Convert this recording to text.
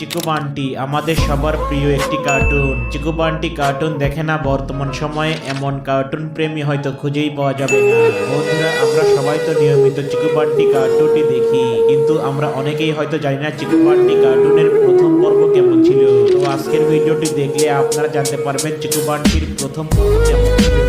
চিকু বান্টি আমাদের সবার প্রিয় একটি কার্টুন চিকু বান্টি কার্টুন দেখে না বর্তমান সময়ে, এমন কার্টুন প্রেমী হয়তো খুঁজেই পাওয়া যাবে না। বন্ধুরা, আমরা সবাই তো নিয়মিত চিকু বান্টি কার্টুনটি দেখি, কিন্তু আমরা অনেকেই হয়তো জানি না চিকু বান্টি কার্টুনের প্রথম পর্ব কেমন ছিল। তো আজকের ভিডিওটি দেখলে আপনারা জানতে পারবেন চিকু বান্টির প্রথম পর্ব কেমন ছিল।